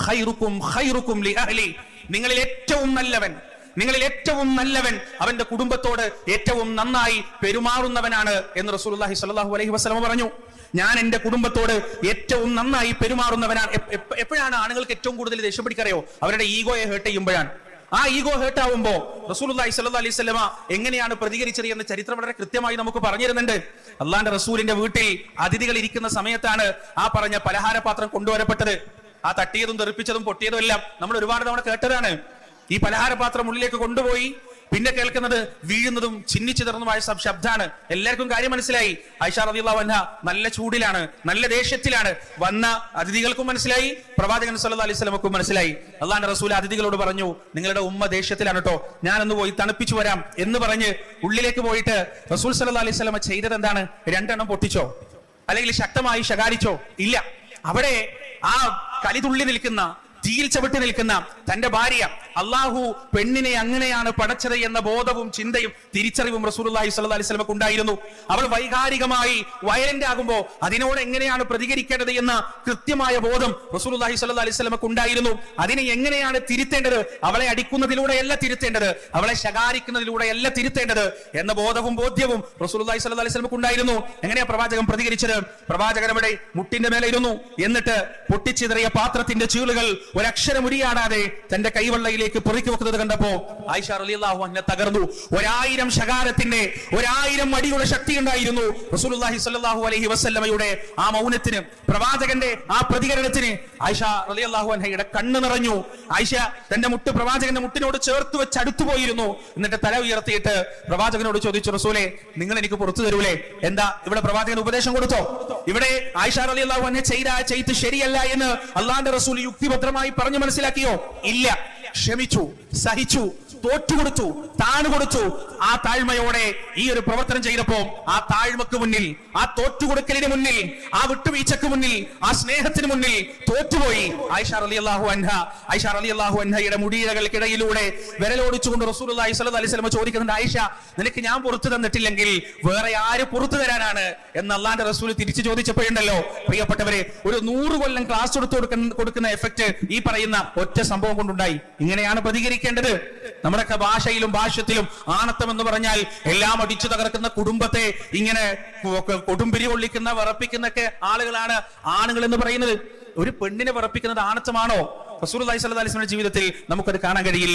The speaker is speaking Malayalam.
ഖൈറുക്കും ഹൈറുക്കും ലി അഹ്ലി. നിങ്ങളിൽ ഏറ്റവും നല്ലവൻ നിങ്ങളിൽ ഏറ്റവും നല്ലവൻ അവന്റെ കുടുംബത്തോട് ഏറ്റവും നന്നായി പെരുമാറുന്നവനാണ് എന്ന് റസൂലുള്ളാഹി സ്വല്ലല്ലാഹു അലൈഹി വസല്ലം പറഞ്ഞു. ഞാൻ എന്റെ കുടുംബത്തോട് ഏറ്റവും നന്നായി പെരുമാറുന്നവനാണ്. എപ്പ- എപ്പ- എപ്പോഴാണ് ആണുങ്ങൾക്ക് ഏറ്റവും കൂടുതൽ ദേഷ്യം പിടിക്കറിയോ അവരുടെ ഈഗോയെ ഹേർട്ട് ചെയ്യുമ്പോഴാണ്. ആ ഈഗോ ഹേർട്ട് ആവുമ്പോ റസൂലുള്ളാഹി സ്വല്ലല്ലാഹു അലൈഹി വസല്ലമ എങ്ങനെയാണ് പ്രതികരിച്ചത് എന്ന് ചരിത്രം വളരെ കൃത്യമായി നമുക്ക് പറഞ്ഞു തരുന്നുണ്ട് അള്ളാന്റെ റസൂലിന്റെ വീട്ടിൽ അതിഥികൾ ഇരിക്കുന്ന സമയത്താണ് ആ പറഞ്ഞ പലഹാരപാത്രം കൊണ്ടുവരപ്പെട്ടത്. ആ തട്ടിയതും തെറിപ്പിച്ചതും പൊട്ടിയതും എല്ലാം നമ്മൾ ഒരുപാട് തവണ കേട്ടതാണ്. ഈ പലഹാരപാത്രം ഉള്ളിലേക്ക് കൊണ്ടുപോയി. പിന്നെ കേൾക്കുന്നത് വീഴുന്നതും ചിന്നിച്ചിതർന്നുമായ ശബ്- ശബ്ദാണ്. എല്ലാവർക്കും കാര്യം മനസ്സിലായി. ഐഷ റബിയുള്ള വന്ന നല്ല ചൂടിലാണ് നല്ല ദേഷ്യത്തിലാണ്. വന്ന അതിഥികൾക്കും മനസ്സിലായി. പ്രവാചകൻ സല്ലല്ലാഹു അലൈഹി വസല്ലമക്കും മനസ്സിലായി. അള്ളാഹുന്റെ റസൂൽ അതിഥികളോട് പറഞ്ഞു നിങ്ങളുടെ ഉമ്മ ദേഷ്യത്തിലാണ് കേട്ടോ ഞാനൊന്ന് പോയി തണുപ്പിച്ചു വരാം. എന്ന് പറഞ്ഞ് ഉള്ളിലേക്ക് പോയിട്ട് റസൂൽ സല്ലല്ലാഹു അലൈഹി വസല്ലമ ചെയ്തത് എന്താണ്? രണ്ടെണ്ണം പൊട്ടിച്ചോ? അല്ലെങ്കിൽ ശക്തമായി ശകാരിച്ചോ? ഇല്ല. അവിടെ ആ കലിതുള്ളി നിൽക്കുന്ന തീയിൽ ചവിട്ടി നിൽക്കുന്ന തന്റെ ഭാര്യ അള്ളാഹു പെണ്ണിനെ അങ്ങനെയാണ് പടച്ചത് എന്ന ബോധവും ചിന്തയും തിരിച്ചറിവും റസൂലുള്ളാഹി സ്വല്ലല്ലാഹി അലൈഹി വസല്ലമക്ക് ഉണ്ടായിരുന്നു. അവൾ വൈകാരികമായി വയലന്റ് ആകുമ്പോൾ അതിനോട് എങ്ങനെയാണ് പ്രതികരിക്കേണ്ടത് എന്ന കൃത്യമായ ബോധം റസൂലുള്ളാഹി സ്വല്ലല്ലാഹി അലൈഹി വസല്ലമക്ക് ഉണ്ടായിരുന്നു. അതിനെ എങ്ങനെയാണ് തിരുത്തേണ്ടത്? അവളെ അടിക്കുന്നതിലൂടെയല്ല തിരുത്തേണ്ടത്. അവളെ ശകാരിക്കുന്നതിലൂടെയല്ല തിരുത്തേണ്ടത് എന്ന ബോധവും ബോധ്യവും റസൂലുള്ളാഹി സ്വല്ലല്ലാഹി അലൈഹി വസല്ലമക്ക് ഉണ്ടായിരുന്നു. എങ്ങനെയാ പ്രവാചകൻ പ്രതികരിച്ചത്? പ്രവാചകൻ അവിടെ മുട്ടിന്റെ മേലെ ഇരുന്നു. എന്നിട്ട് പൊട്ടിച്ചിതറിയ പാത്രത്തിന്റെ ചീളുകൾ ഒരക്ഷരം ഉരിയാടാതെ തന്റെ കൈവെള്ളയിലേക്ക് പൊറുക്കി വെക്കുന്നത് കണ്ടപ്പോ ആയിഷ റളിയല്ലാഹു അൻഹ തകർന്നു. ഒരായിരം ശകാരത്തിന്റെ ഒരായിരം അടിയുടെ ശക്തി ഉണ്ടായിരുന്നു റസൂലുള്ളാഹി സ്വല്ലല്ലാഹു അലൈഹി വസല്ലമയുടെ ആ മൗനത്തിന് പ്രവാചകന്റെ ആ പ്രതികരണത്തിന്. ആയിഷ റളിയല്ലാഹു അൻഹയുടെ കണ്ണ് നിറഞ്ഞു. ആയിഷ തന്റെ മുട്ട് പ്രവാചകന്റെ മുട്ടിനോട് ചേർത്ത് വെച്ച് അടുത്തു പോയിരുന്നു. എന്നിട്ട് തല ഉയർത്തിയിട്ട് പ്രവാചകനോട് ചോദിച്ചു റസൂലെ നിങ്ങൾ എനിക്ക് പുറത്തു തരൂലേ? എന്താ ഇവിടെ പ്രവാചകൻ ഉപദേശം കൊടുത്തോ? ഇവിടെ ആയിഷ റളിയല്ലാഹു അൻഹ ചെയ്ത ചെയ്ത് ശരിയല്ല എന്ന് അള്ളാന്റെ റസൂൽ യുക്തിഭദ്രമായി പറഞ്ഞു മനസ്സിലാക്കിയോ? ഇല്ല. ക്ഷമിച്ചു സഹിച്ചു തോറ്റുകൊടുത്തു താണുകൊടുത്തു. ആ താഴ്മയോടെ ഈ ഒരു പ്രവർത്തനം ചെയ്തപ്പോ ആ താഴ്മക്ക് മുന്നിൽ ആ തോറ്റുകൊടുക്കലിന് മുന്നിൽ ആ വിട്ടുവീഴ്ചക്ക് മുന്നിൽ ആ സ്നേഹത്തിന് മുന്നിൽ തോറ്റുപോയി. ഐഷ അലി അള്ളാഹു അൻഹ ഐഷ അലി അള്ളാഹു അൻഹയുടെ മുടിയിഴകൾക്കിടയിലൂടെ വിരലോടിച്ചുകൊണ്ട് റസൂലുള്ളാഹി സ്വല്ലല്ലാഹി അലൈഹി സ്വലമ ചോദിക്കുന്നുണ്ട് ആയിഷ നിനക്ക് ഞാൻ പുറത്തു തന്നിട്ടില്ലെങ്കിൽ വേറെ ആര് പുറത്തു തരാനാണ്? എന്ന് അള്ളാന്റെ റസൂൽ തിരിച്ചു ചോദിച്ചപ്പോഴുണ്ടല്ലോ. പ്രിയപ്പെട്ടവരെ ഒരു നൂറ് കൊല്ലം ക്ലാസ് എടുത്തു കൊടുക്കുന്ന കൊടുക്കുന്ന എഫക്ട് ഈ പറയുന്ന ഒറ്റ സംഭവം കൊണ്ടുണ്ടായി. ഇങ്ങനെയാണ് പ്രതികരിക്കേണ്ടത്. നമ്മുടെ ഭാഷയിലും ഭാഷത്തിലും ആണത്തം എന്ന് പറഞ്ഞാൽ എല്ലാം അടിച്ചു തകർക്കുന്ന കുടുംബത്തെ ഇങ്ങനെ കൊടുമ്പിരി കൊള്ളിക്കുന്ന വിറപ്പിക്കുന്നൊക്കെ ആളുകളാണ് ആണുങ്ങൾ എന്ന് പറയുന്നത്. ഒരു പെണ്ണിനെ വിറപ്പിക്കുന്നത് ആണത്തമാണോ? റസൂൽ അലൈഹി അലിസ്ലിന്റെ ജീവിതത്തിൽ നമുക്കത് കാണാൻ കഴിയില്ല.